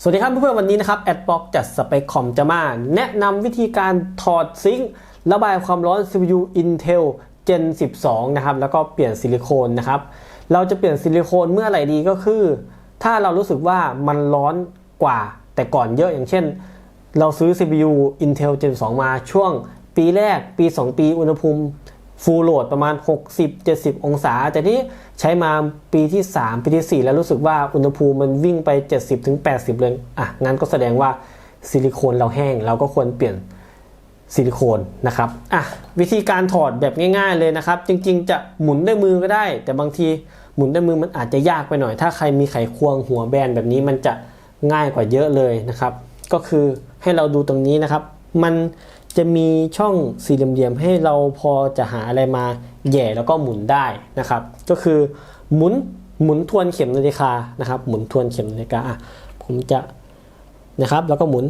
สวัสดีครับเพื่อนๆวันนี้นะครับแอดบ็อกจัดสเปคคอมจะมา แนะนำวิธีการถอดซิงค์ระบายความร้อน CPU Intel Gen 12 นะครับ แล้วก็เปลี่ยนซิลิโคนนะครับ เราจะเปลี่ยนซิลิโคนเมื่อไหร่ดีก็คือ ถ้าเรารู้สึกว่ามันร้อนกว่าแต่ก่อนเยอะอย่างเช่น เราซื้อ CPU Intel Gen 2 มาช่วงปีแรกปี 2 ปีอุณหภูมิ ฟูลโหลดประมาณ 60-70 องศา แต่ที่ใช้มาปีที่ 3 ปีที่ 4 แล้วรู้สึกว่าอุณหภูมิมันวิ่งไป 70-80 เลยอะงั้นก็แสดงว่าซิลิโคนเราแห้ง เราก็ควรเปลี่ยนซิลิโคนนะครับอะวิธีการถอดแบบง่าย ๆเลยนะครับ จริงๆ จะหมุนด้วยมือก็ได้ แต่บางทีหมุนด้วยมือมันอาจจะยากไปหน่อย ถ้าใครมีไขควงหัวแบนแบบนี้มันจะง่ายกว่าเยอะเลยนะครับ ก็คือให้เราดูตรงนี้นะครับ มัน จะมีช่องสี่เหลี่ยมๆให้เราพอจะหาอะไรมาแย่แล้วก็หมุนได้นะครับ ก็คือหมุนหมุนทวนเข็มนาฬิกานะครับ หมุนทวนเข็มนาฬิกาอะผมจะนะครับ แล้วก็หมุน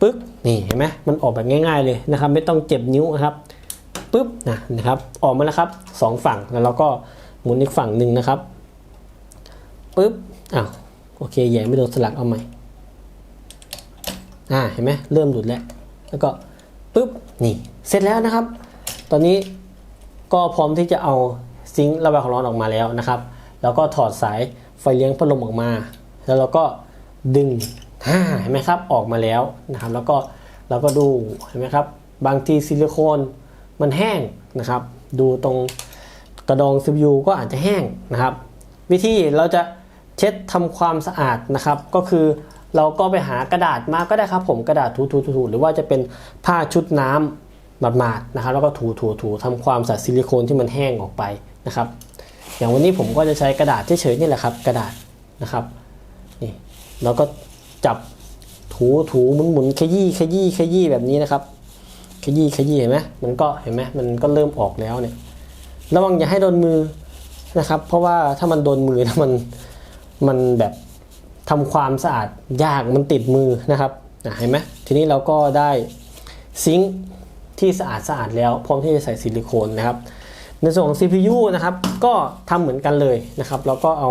ปึ๊กนี่เห็นไหมมันออกแบบง่าย ๆเลยนะครับ ไม่ต้องเจ็บนิ้วนะครับปึ๊บนะนะครับ ออกมาแล้วครับสองฝั่งแล้วเราก็หมุนอีกฝั่งหนึ่งนะครับปึ๊บอ้าวโอเคแหย่ไม่โดนสลักเอาใหม่อ่าเห็นไหมเริ่มหลุดแล้วแล้วก็ ปึ๊บนี่เสร็จแล้วนะครับ ตอนนี้ก็พร้อมที่จะเอาซิงค์ระบายความร้อนออกมาแล้วนะครับ แล้วก็ถอดสายไฟเลี้ยงพัดลมออกมา แล้วเราก็ดึงฮ่าเห็นไหมครับออกมาแล้วนะครับ แล้วก็เราก็ดูเห็นไหมครับ บางทีซิลิโคนมันแห้งนะครับ ดูตรงกระดอง CPU ก็อาจจะแห้งนะครับ วิธีเราจะเช็ดทำความสะอาดนะครับ ก็คือ เราก็ไปหากระดาษมาก็ได้ครับผมกระดาษถูๆๆหรือว่าจะเป็นผ้าชุดน้ำหมาดๆนะครับ แล้วก็ถูๆๆทำความสะอาดซิลิโคนที่มันแห้งออกไปนะครับ อย่างวันนี้ผมก็จะใช้กระดาษเฉยๆนี่แหละครับ กระดาษนะครับนี่แล้วก็จับถูถูหมุนหมุนขยี้ขยี้ขยี้แบบนี้นะครับ ขยี้ขยี้เห็นไหมมันก็เห็นไหมมันก็เริ่มออกแล้วเนี่ยระวังอย่าให้โดนมือนะครับ เพราะว่าถ้ามันโดนมือแล้วมันมันแบบ ทำความสะอาดยากมันติดมือนะครับเห็นไหมทีนี้เราก็ได้ซิงค์ที่สะอาดสะอาดแล้ว พร้อมที่จะใส่ซิลิโคนนะครับ ในส่วนของ CPU นะครับ ก็ทำเหมือนกันเลยนะครับ แล้วก็เอา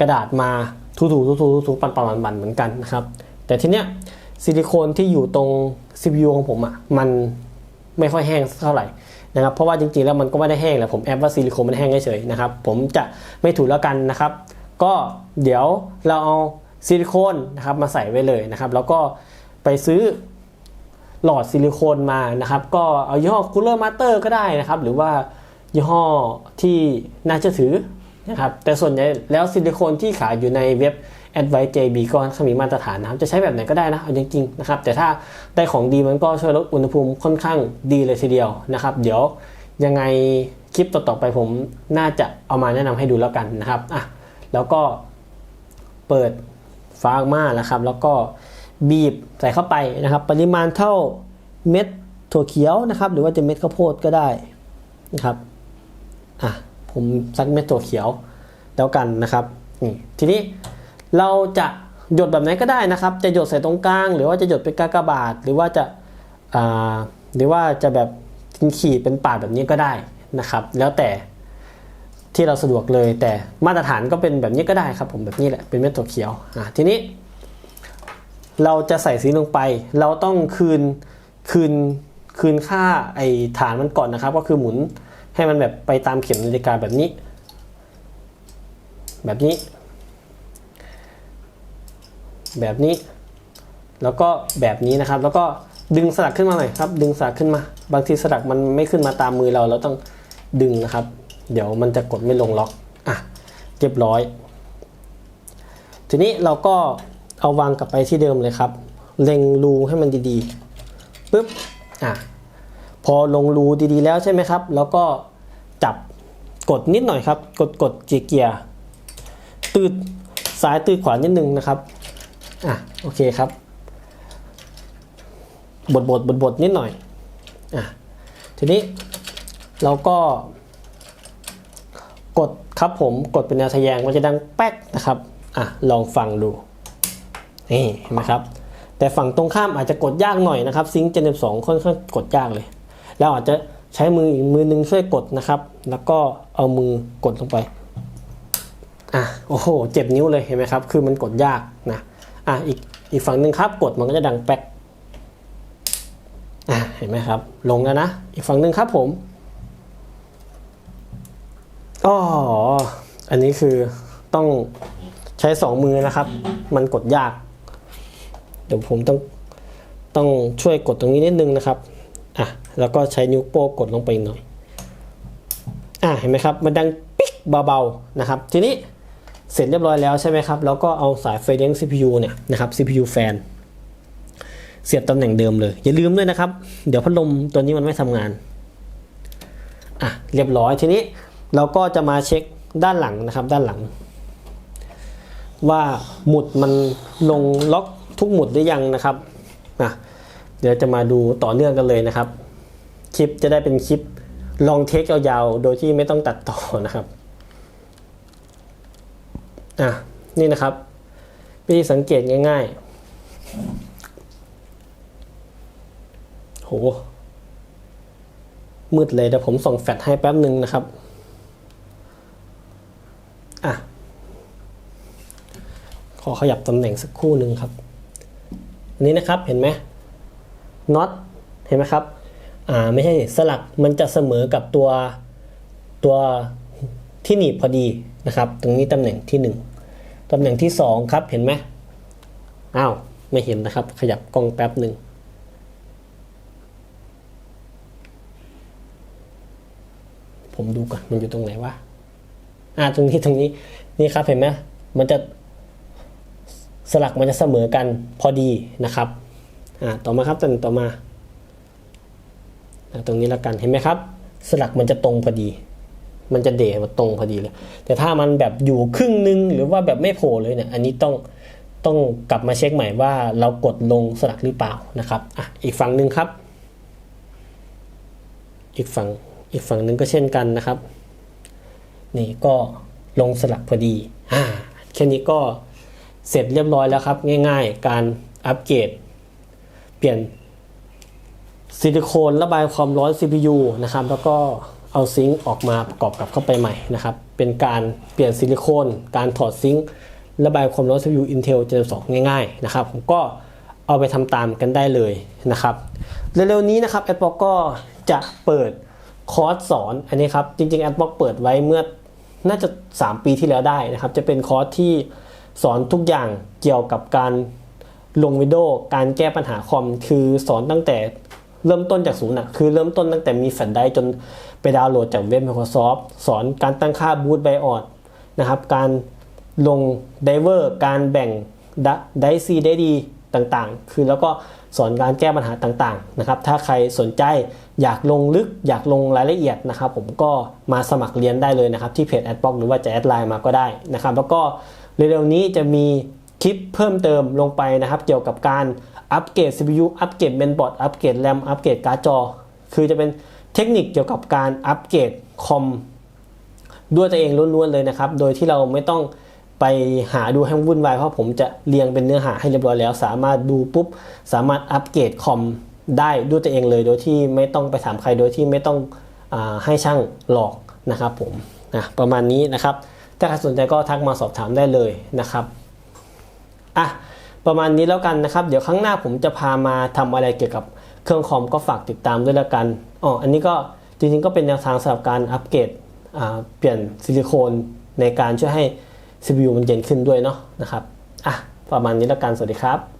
กระดาษมาถูๆถูๆถูๆปันๆบันๆเหมือนกันนะครับ แต่ทีเนี้ยซิลิโคนที่อยู่ตรง CPU ของผมอะ่ะมันไม่ค่อยแห้งเท่าไหร่นะครับเพราะว่าจริงๆแล้วมันก็ไม่ได้แห้งแหละผมแอบว่าซิลิโคนมันแห้งเฉยๆนะครับผมจะไม่ถูแล้วกันนะครับ ก็เดี๋ยวเราเอาซิลิโคนนะครับมาใส่ไว้เลยนะครับ แล้วก็ไปซื้อหลอดซิลิโคนมานะครับ ก็เอายี่ห้อ Cooler Master ก็ได้นะครับ หรือว่ายี่ห้อที่น่าจะถือนะครับ แต่ส่วนใหญ่แล้วซิลิโคนที่ขายอยู่ในเว็บ Advice JB ก็เขามีมาตรฐานนะครับ จะใช้แบบไหนก็ได้นะเอาจริงๆนะครับ แต่ถ้าได้ของดีมันก็ช่วยลดอุณหภูมิค่อนข้างดีเลยทีเดียวนะครับ เดี๋ยวยังไงคลิปต่อๆไปผมน่าจะเอามาแนะนำให้ดูแล้วกันนะครับอะ แล้วก็เปิดฟางมาแล้วครับ แล้วก็บีบใส่เข้าไปนะครับ ปริมาณเท่าเม็ดถั่วเขียวนะครับ หรือว่าจะเม็ดข้าวโพดก็ได้นะครับอะผมซักเม็ดถั่วเขียวแล้วกันนะครับนี่ทีนี้เราจะหยดแบบไหนก็ได้นะครับ จะหยดใส่ตรงกลาง หรือว่าจะหยดเป็นกากบาท หรือว่าจะอ่าหรือว่าจะแบบขีดเป็นปาดแบบนี้ก็ได้นะครับ แล้วแต่ ที่เราสะดวกเลย แต่มาตรฐานก็เป็นแบบนี้ก็ได้ครับผมแบบนี้แหละเป็นเม็ดถั่วเขียวอะทีนี้ เราจะใส่สีลงไป เราต้องคืนคืนคืนค่าไอฐานมันก่อนนะครับ ก็คือหมุนให้มันแบบไปตามเข็มนาฬิกาแบบนี้ แบบนี้ แบบนี้ แล้วก็แบบนี้นะครับ แล้วก็ดึงสลักขึ้นมาหน่อยครับ ดึงสลักขึ้นมา บางทีสลักมันไม่ขึ้นมาตามมือเราเราต้องดึงนะครับ เดี๋ยวมันจะกดไม่ลงล็อกอะเรียบร้อย ทีนี้เราก็เอาวางกลับไปที่เดิมเลยครับ เล็งรูให้มันดีๆปึ๊บอะพอลงรูดีๆแล้วใช่ไหมครับ แล้วก็จับกดนิดหน่อยครับ กดกดจีเกียร์ตืดซ้ายตืดขวานิดนึงนะครับอะโอเคครับ บดบดบดบดนิดหน่อยอะทีนี้เราก็ ครับผมกดเป็นแนวทะแยงมันจะดังแป๊กนะครับอะลองฟังดูนี่เห็นไหมครับ แต่ฝั่งตรงข้ามอาจจะกดยากหน่อยนะครับซิงค์เจนสองค่อนข้างกดยากเลยเราอาจจะใช้มืออีกมือนึงช่วยกดนะครับ แล้วก็เอามือกดลงไปอะโอ้โหเจ็บนิ้วเลยเห็นไหมครับ คือมันกดยากนะอะอีกอีกฝั่งหนึ่งครับกดมันก็จะดังแป๊กอะเห็นไหมครับ ลงแล้วนะ อีกฝั่งหนึ่งครับผม อ๋อ อันนี้คือต้องใช้สองมือนะครับ มันกดยาก เดี๋ยวผมต้องต้องช่วยกดตรงนี้นิดนึงนะครับ อะ แล้วก็ใช้นิ้วโป้งกดลงไปหน่อย อะ เห็นไหมครับ มันดังปิ๊กเบาๆ นะครับ ทีนี้เสร็จเรียบร้อยแล้วใช่ไหมครับ แล้วก็เอาสายไฟเลี้ยง CPU เนี่ยนะครับ CPU แฟน เสียบตำแหน่งเดิมเลย อย่าลืมด้วยนะครับ เดี๋ยวพัดลมตัวนี้มันไม่ทำงาน อะ เรียบร้อย ทีนี้ เราก็จะมาเช็คด้านหลังนะครับด้านหลัง ว่าหมุดมันลงล็อกทุกหมุดหรือยังนะครับอะเดี๋ยวจะมาดูต่อเนื่องกันเลยนะครับ คลิปจะได้เป็นคลิปลองเทคยาวๆโดยที่ไม่ต้องตัดต่อนะครับอะนี่นะครับวิธีสังเกตง่ายๆโหมืดเลยเดี๋ยวผมส่องแฟลชให้แป๊บหนึ่งนะครับ อะ ขอขยับตำแหน่งสักคู่หนึ่งครับอันนี้นะครับเห็นไหมน็อตเห็นไหมครับอ่าไม่ใช่สลักมันจะเสมอกับตัวตัวที่หนีบพอดีนะครับ ตรงนี้ตำแหน่งที่หนึ่งตำแหน่งที่สองครับเห็นไหมอ้าวไม่เห็นนะครับ ขยับกล้องแป๊บหนึ่งผมดูก่อนมันอยู่ตรงไหนวะอ่าตรงนี้ตรงนี้นี่ครับเห็นไหมมันจะ สลักมันจะเสมอกันพอดีนะครับอ่าต่อมาครับตำแหน่งต่อมา ตรงนี้ละกันเห็นไหมครับ สลักมันจะตรงพอดี มันจะเดะมาตรงพอดีเลย แต่ถ้ามันแบบอยู่ครึ่งหนึงหรือว่าแบบไม่โผล่เลยเนี่ยอันนี้ต้องต้องกลับมาเช็คใหม่ว่าเรากดลงสลักหรือเปล่านะครับอะอีกฝั่งหนึ่งครับ อีกฝั่งอีกฝั่งหนึ่งก็เช่นกันนะครับ นี่ก็ลงสลักพอดีอ่าแค่นี้ก็ เสร็จเรียบร้อยแล้วครับ ง่ายๆ การอัปเกรด เปลี่ยนซิลิโคนระบายความร้อน CPU นะครับแล้วก็เอาซิงค์ออกมาประกอบกับเข้าไปใหม่นะครับ เป็นการเปลี่ยนซิลิโคน การถอดซิงค์ระบายความร้อน CPU Intel Gen 2 ง่ายๆนะครับผมก็เอาไปทำตามกันได้เลยนะครับเร็วๆนี้นะครับ a d b l o c k ก็จะเปิดคอร์สสอนอันนี้ครับจริงๆ a d b l o c k เปิดไว้เมื่อน่าจะ 3 ปีที่แล้วได้นะครับ จะเป็นคอร์สที่ สอนทุกอย่างเกี่ยวกับการลงวิดีโอการแก้ปัญหาคอม คือสอนตั้งแต่เริ่มต้นจากศูนย์อะคือเริ่มต้นตั้งแต่มีแฟลชไดร์จนไปดาวน์โหลดจากเว็บ Microsoft สอนการตั้งค่าบูตไบออดนะครับ การลงไดเวอร์ การแบ่งไดซีได้ดีต่างๆ คือแล้วก็สอนการแก้ปัญหาต่างๆนะครับ ถ้าใครสนใจอยากลงลึกอยากลงรายละเอียดนะครับ ผมก็มาสมัครเรียนได้เลยนะครับ ที่เพจแอดบ็อกหรือว่าจะแอดไลน์มาก็ได้นะครับ แล้วก็ เร็วๆนี้จะมีคลิปเพิ่มเติมลงไปนะครับ เกี่ยวกับการอัปเกรด CPU อัปเกรดเมนบอร์ดอัปเกรดแรมอัปเกรดการ์ดจอ คือจะเป็นเทคนิคเกี่ยวกับการอัปเกรดคอมด้วยตัวเองล้วนๆเลยนะครับ โดยที่เราไม่ต้องไปหาดูให้วุ่นวายเพราะผมจะเรียงเป็นเนื้อหาให้เรียบร้อยแล้ว สามารถดูปุ๊บ สามารถอัปเกรดคอมได้ด้วยตัวเองเลย โดยที่ไม่ต้องไปถามใครโดยที่ไม่ต้องอให้ช่างหลอกนะครับผมนะประมาณนี้นะครับ ถ้าใครสนใจก็ทักมาสอบถามได้เลยนะครับอะประมาณนี้แล้วกันนะครับ เดี๋ยวครั้งหน้าผมจะพามาทำอะไรเกี่ยวกับเครื่องคอมก็ฝากติดตามด้วยละกันอ๋ออันนี้ก็จริงๆก็เป็นแนวทางสำหรับการอัปเกรดเปลี่ยนซิลิโคนในการช่วยให้ CPU มันเย็นขึ้นด้วยเนาะนะครับอะประมาณนี้แล้วกันสวัสดีครับ